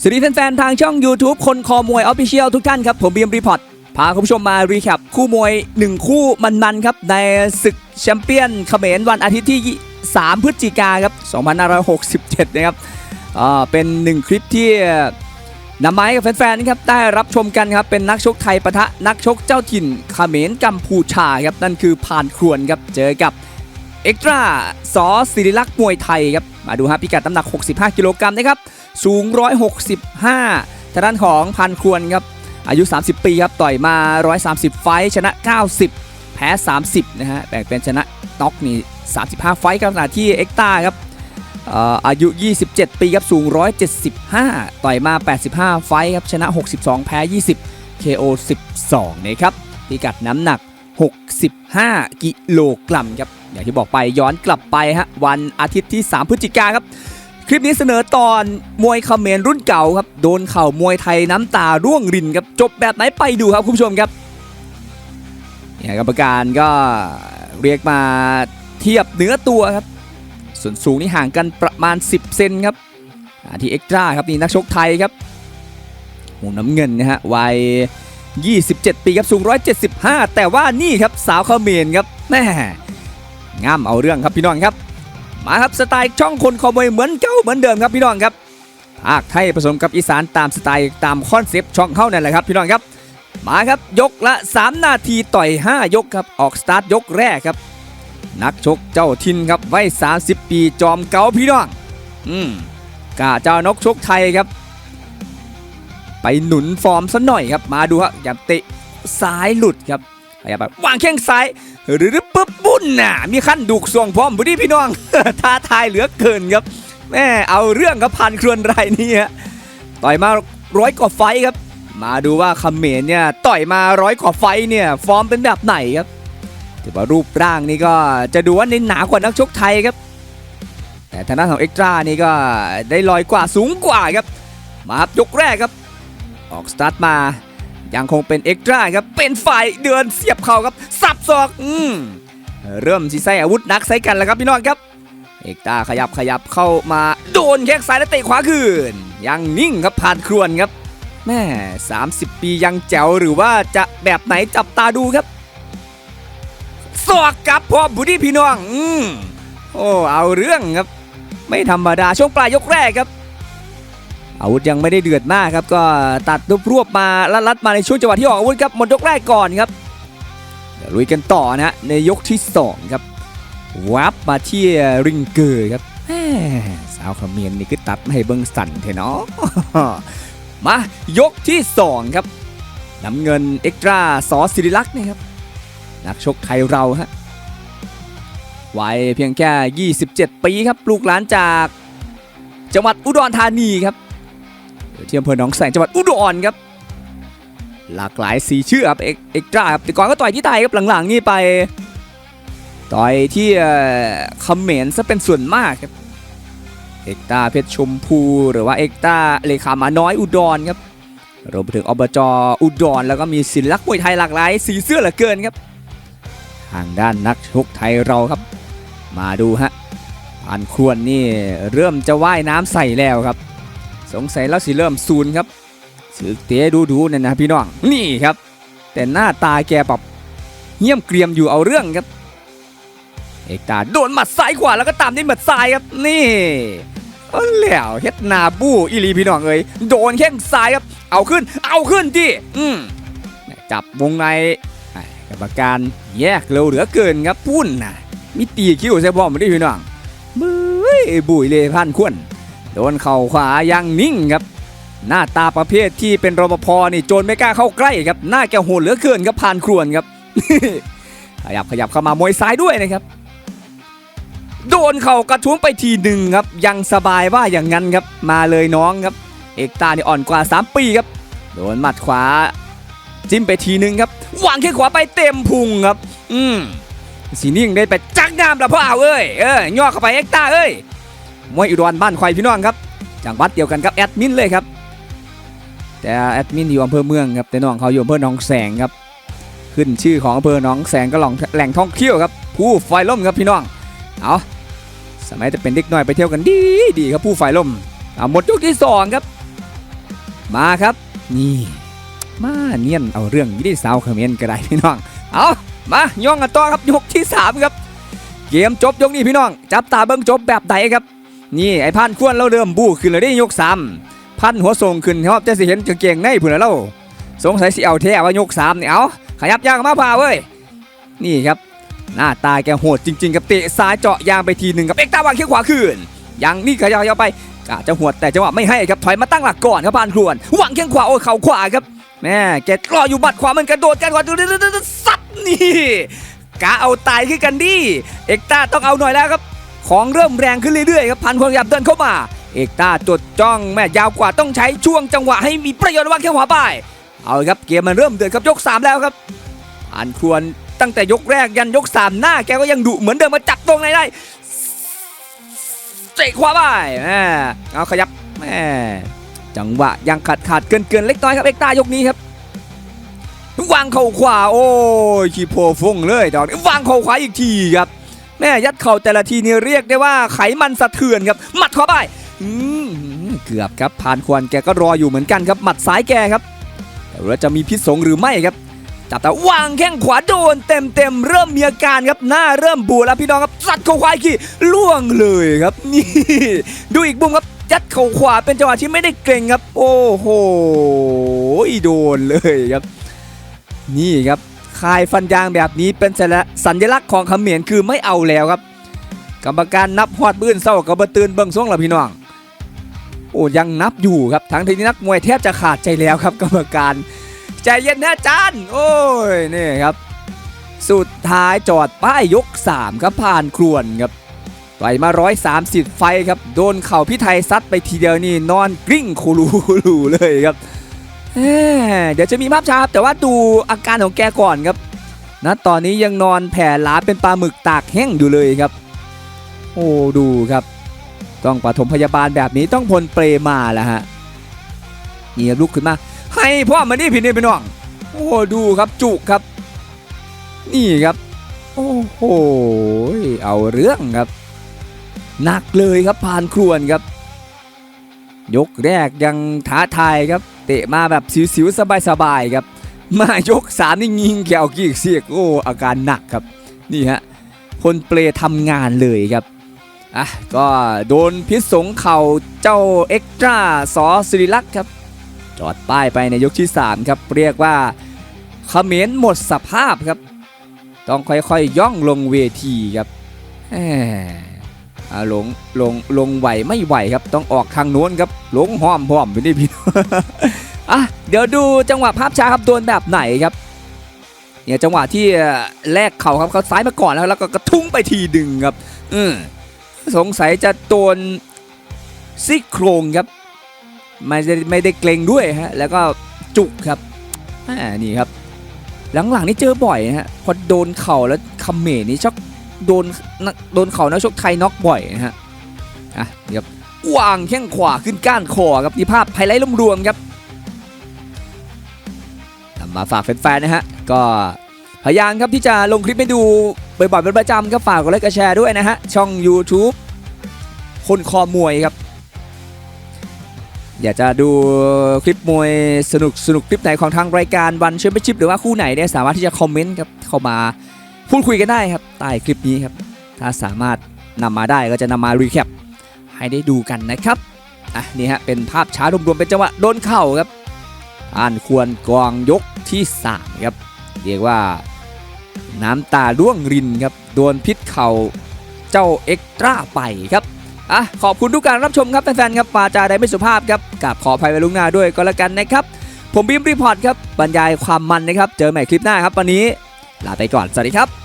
สวัสดีแฟนๆทางช่อง YouTube คนคอมวยออฟฟิเชียลทุกท่านครับ ผมบีมรีพอร์ตพาคุณผู้ชมมารีแคปคู่มวย 1 คู่มันๆครับ ในศึกแชมเปี้ยนเขมรวันอาทิตย์ที่ 3 พฤศจิกาครับ2567 นะครับอ่าเป็น 1 คลิปที่นำมาให้กับแฟนๆครับได้รับชมกันครับ เป็นนักชกไทยปะทะนักชกเจ้าถิ่นเขมรกัมพูชาครับนั่นคือผ่านครวนครับเจอกับเอ็กตร้าสอศิริลักษ์มวยไทยครับ มาดูฮะพิกัดน้ำหนัก 65 กิโลกรัมนะครับ สูง 165ทางด้านของพันควนครับ อายุ 30 ปีครับ ต่อยมา 130 ไฟชนะ 90 แพ้ 30 นะฮะ แบ่งเป็นชนะน็อกนี่ 35 ไฟครับขณะที่เอ็กต้าครับอ่ออายุ 27 ปีครับสูง 175 ต่อยมา 85 ไฟครับ ชนะ 62 แพ้ 20 KO 12 นะครับพิกัดน้ำหนัก 65 กิโลกรัมครับ อย่างที่บอกไปย้อนกลับไปฮะวันอาทิตย์ที่ 3 พฤศจิกาครับ คลิปนี้เสนอตอนมวยเขมรรุ่นเก่าครับ โดนเข่ามวยไทยน้ำตาร่วงรินครับจบแบบไหนไปดูครับคุณผู้ชมครับเนี่ยกรรมการก็เรียกมาเทียบเนื้อตัวครับ ส่วนสูงนี่ห่างกันประมาณ 10 เซนครับที่เอ็กตร้าครับนี่นักชกไทยครับหูน้ำเงินนะฮะวัย 27 ปีครับสูง 175 แต่ว่านี่ครับสาวเขมรครับแม่งามเอาเรื่องครับพี่น้องครับมาครับสไตล์ช่องคนคอมวยเหมือนเก่าเหมือนเดิมครับพี่น้องครับภาคไทยผสมกับอีสานตามสไตล์ตามคอนเซปต์ช่องเข้านั่นแหละครับพี่น้องครับ มาครับยกละ 3 นาทีต่อย 5 ยกครับออกสตาร์ทยกแรกครับ นักชกเจ้าทินครับวัย30 ปีจอมเก่าพี่น้อง อืมกาเจ้านกชกไทยครับ ไปหนุนฟอร์มซะหน่อยครับ มาดูครับอย่าเตะซ้ายหลุดครับอย่าแบบวางแข้งซ้ายหรือปุ๊บบุ่นน่ะมีขั้นดุกส่วงพร้อมบุดีพี่น้องท้าทายเหลือเกินครับแม่เอาเรื่องกับพันครวนรายนี้ฮะต่อยมาร้อยกว่าไฟครับ มาดูว่าคำเมรเนี่ยต่อยมาร้อยกว่าไฟเนี่ยฟอร์มเป็นแบบไหนครับถือว่ารูปร่างนี่ก็จะดูว่าเน้นหนากว่านักชกไทยครับ แต่ทางด้านของเอ็กตร้านี่ก็ได้ลอยกว่าสูงกว่าครับ มาครับยกแรกครับ ออกสตาร์ทมา ยังคงเป็นเอ็กตร้าครับ เป็นฝ่ายเดือนเสียบเข่าครับ สับศอก อืมเริ่มสิใส่อาวุธนักใส่กันแล้วครับพี่น้องครับ เอกตาขยับขยับเข้ามาโดนแข้งซ้ายและเตะขวาคืน ยังนิ่งครับผ่านครวนครับแม่30 ปียังแจ๋วหรือว่าจะแบบไหนจับตาดูครับศอกกับพร้อบุดี้พี่น้อง อืมโอ้เอาเรื่องครับ ไม่ธรรมดาช่วงปลายยกแรกครับ อาวุธยังไม่ได้เดือดมากครับ ก็ตัดรวบรวบมาลัดลัดมาในช่วงจังหวะที่ออกอาวุธครับหมดยกแรกก่อนครับเดี๋ยวลุยกันต่อนะฮะในยกที่2ครับวับมาที่ริงเกอร์ครับแหม่สาวเขมียนนี่คือตัดให้เบิ้งสั่นเทเนาะมายกที่ 2 ครับน้ำเงินเอ็กตร้าสอศิริลักษ์นะครับนักชกไทยเราฮะวัยเพียงแค่ 27 ปีครับ ลูกหลานจากจังหวัดอุดรธานีครับ ที่อำเภอหนองแสงจังหวัดอุดรครับ หลากหลายสีชื่อครับเอกเอกตราครับแต่ก่อนก็ต่อยที่ไทยครับหลังๆนี่ไป ต่อยที่เอ่อเขมรซะเป็นส่วนมากครับเอกตาเพชรชมพูหรือว่าเอกตาเลขามาน้อยอุดรครับรวมไปถึงอบจอุดรแล้วก็มีศิลลักษณ์มวยไทยหลากหลาย สีเสื้อเหลือเกินครับ ทางด้านนักชกไทยเราครับ มาดูฮะพันควรนี่เริ่มจะว่ายน้ำใส่แล้วครับ สงสัยแล้วสิเริ่มซูนครับสือเตะดูดูๆนั่นนะพี่น้องนี่ครับ แต่หน้าตาแกแบบเหี้ยมเกรียมอยู่เอาเรื่องครับ เอกตาโดนหมัดซ้ายขวาแล้วก็ตามด้วยหมัดซ้ายครับนี่เอาแล้วเฮ็ดนาบู้อีลีพี่น้องเอ้ยโดนแข้งซ้ายครับ เอาขึ้น เอาขึ้นที่อืมจับวงในกรรมการแยกเร็วเหลือเกินครับพุ่นนะมีตีคิ้วใส่บอมไม่ได้พี่น้องมือบุยเลยพันควน โดนเข่าขวายังนิ่งครับ หน้าตาประเภทที่เป็นรปภนี่โจรไม่กล้าเข้าใกล้ครับ หน้าแกโหดเหลือเกินครับผ่านครวนครับขยับขยับเข้ามามวยซ้ายด้วยนะครับ โดนเข่ากระทุ้งไปทีหนึ่งครับ ยังสบายว่าอย่างนั้นครับ มาเลยน้องครับ เอกตานี่อ่อนกว่า 3 ปีครับ โดนหมัดขวา จิ้มไปทีหนึ่งครับวางแค่ขวาไปเต็มพุงครับ อืมสีนิ่งได้ไปจักงามแล้วพ่อเอาเอ้ยเออย่อเข้าไปเอกตาเอ้ย มวยอุดรบ้านควายพี่น้องครับจังหวัดเดียวกันครับแอดมินเลยครับแต่แอดมินอยู่อำเภอเมืองครับแต่น้องเขาอยู่อำเภอหนองแสงครับขึ้นชื่อของอำเภอหนองแสงก็หลองแหล่งท่องเที่ยวครับผู้ไฟล่มครับพี่น้องเอาสมัยจะเป็นเด็กน้อยไปเที่ยวกันดีดีครับผู้ไฟล่มเอาหมดยกที่สองครับ มาครับนี่มาเนียนเอาเรื่องยี่ด้สาวเขมรก็ได้พี่น้องเอามาย่องกันต่อครับยกที่สามครับเกมจบยกนี้พี่น้อง จับตาเบิ้งจบแบบไหนครับ นี่ไอ้พันควนเราเริ่มบู้ขึ้นเลยได้ยกสามพันหัวส่งขึ้นครับจะสิเห็นกางเกงในพุ่นแล้วเราสงสัยสิเอาแท้ว่ายกสามเนี่ยเอาขยับยางมาพาเว้ยนี่ครับ หน้าตาแกโหดจริงๆกับเตะซ้ายเจาะยางไปทีหนึ่งกับเอ็กตาวางเขี้ยวขวาคืนยังนี่ขยับยาวไปกะจะหวดแต่จังหวะไม่ให้ครับถอยมาตั้งหลักก่อนครับพานครวนหวังเขี้ยงขวาโอ้ยเข่าขวาครับแม่แกรออยู่บัดขวามันกระโดดกันก่อนสัดนี่กะเอาตายขึ้นกันดิเอ็กตาต้องเอาหน่อยแล้วครับ ของเริ่มแรงขึ้นเรื่อยๆครับพันคนขยับเดินเข้ามา เอกตาจดจ้องแม่ยาวกว่าต้องใช้ช่วงจังหวะให้มีประโยชน์ว่างแข้งขวป้าไปเอาครับเกมมันเริ่มเดือดครับยก 3 แล้วครับผ่านควรตั้งแต่ยกแรกยันยก 3 หน้าแกก็ยังดุเหมือนเดิมมาจับตรงไหนได้เตะขวาไปแม่เอาขยับแม่จังหวะยังขาดขาดเกินเกินเล็กน้อยครับเอกตายกนี้ครับวางเข่าขวาโอ้ยขีโพฟงเลยดอกนี้วางเข่าขวาอีกทีครับ แม่ยัดเข่าแต่ละทีนี่เรียกได้ว่าไขมันสะเทือนครับหมัดเข้าไปเกือบครับผ่านควรแกก็รออยู่เหมือนกันครับหมัดซ้ายแกครับแต่ว่าจะมีพิษสงหรือไม่ครับจับแต่วางแข้งขวาโดนเต็มเต็มเริ่มมีอาการครับหน้าเริ่มบูดแล้วพี่น้องครับสัดเข่าขวาอีกทีล่วงเลยครับนี่ดูอีกมุมครับยัดเข่าขวาเป็นจังหวะที่ไม่ได้เกรงครับ โอ้โหโดนเลยครับ นี่ครับ คายฟันยางแบบนี้เป็นสัญลักษณ์ของเขมรคือไม่เอาแล้วครับ กรรมการนับฮอดบื้นเศร้ากับบตื่นเบิ่งส่งละพี่น้องโอ้ยังนับอยู่ครับทั้งที่นักมวยแทบจะขาดใจแล้วครับ กรรมการใจเย็นนะจารย์โอ้ยนี่ครับสุดท้ายจอดป้ายยก 3 ครับผ่านครวนครับต่อยมา 130 ไฟครับ โดนเข่าพี่ไทยซัดไปทีเดียวนี่นอนกริ้งคูรูคูรูเลยครับ เดี๋ยวจะมีภาพช้าครับแต่ว่าดูอาการของแกก่อนครับณตอนนี้ยังนอนแผ่หลาเป็นปลาหมึกตากแห้งอยู่เลยครับ โอ้ดูครับ ต้องปฐมพยาบาลแบบนี้ต้องพลเปรมาแล้วฮะเนี่ครับลุกขึ้นมา ให้พ่อมานี่พี่นี่พี่น้อง โอ้ดูครับจุกครับ นี่ครับ โอ้โหเอาเรื่องครับหนักเลยครับผ่านครวนครับ ยกแรกยังท้าทายครับ เตะมาแบบสิวๆสบายๆครับ มายกสามนี่ยิงแกวกีกเสียกโอ้อาการหนักครับนี่ฮะพลเปลทำงานเลยครับอะก็โดนพิษสงเข่าเจ้าเอ็กตร้าสอสิริลักษ์ครับ จอดป้ายไปในยกที่ 3 ครับ เรียกว่าเขมรหมดสภาพครับ ต้องค่อยๆย่องลงเวทีครับแห ลงลงลงไหวไม่ไหวครับ ต้องออกทางโน้นครับลงห้อมห้อมไปนี่พี่อะเดี๋ยวดูจังหวะภาพช้าครับโดนแบบไหนครับเนี่ยจังหวะที่แลกเข่าครับเขาซ้ายมาก่อนแล้วแล้วก็กระทุ้งไปทีดึงครับ อืมสงสัยจะโดนซี่โครงครับไม่ได้ไม่ได้เกรงด้วยฮะแล้วก็จุกครับอ่านี่ครับ หลังๆนี่เจอบ่อยฮะพอโดนเข่าแล้วคำเมรนี่ชอบ โดนโดนเขานักชกไทยน็อกบ่อยนะฮะอะนี่ครับวางแข้งขวาขึ้นก้านคอครับนี่ภาพไฮไลท์รวมๆครับนำมาฝากแฟนๆนะฮะก็พยายามครับที่จะลงคลิปให้ดูบ่อยๆเป็นประจำครับฝากกดไลค์กดแชร์ด้วยนะฮะช่อง YouTube คนคอมวยครับ อยากจะดูคลิปมวยสนุกสนุกคลิปไหนของทางรายการวันแชมเปี้ยนชิพหรือว่าคู่ไหนเนี่ยสามารถที่จะคอมเมนต์ครับเข้ามา พูดคุยกันได้ครับใต้คลิปนี้ครับ ถ้าสามารถนำมาได้ก็จะนำมารีแคปให้ได้ดูกันนะครับอะนี่ฮะเป็นภาพช้ารวมๆเป็นจังหวะโดนเข่าครับ อ่านควรกองยกที่3ครับเรียกว่าน้ำตาร่วงรินครับโดนพิษเข่าเจ้าเอ็กตร้าไปครับอะขอบคุณทุกการรับชมครับแฟนๆครับปาจาใดไม่สุภาพครับกับขออภัยไว้ลุงหน้าด้วยก็แล้วกันนะครับ ผมบีมรีพอร์ตครับบรรยายความมันนะครับ เจอใหม่คลิปหน้าครับวันนี้ ลาไปก่อน สวัสดีครับ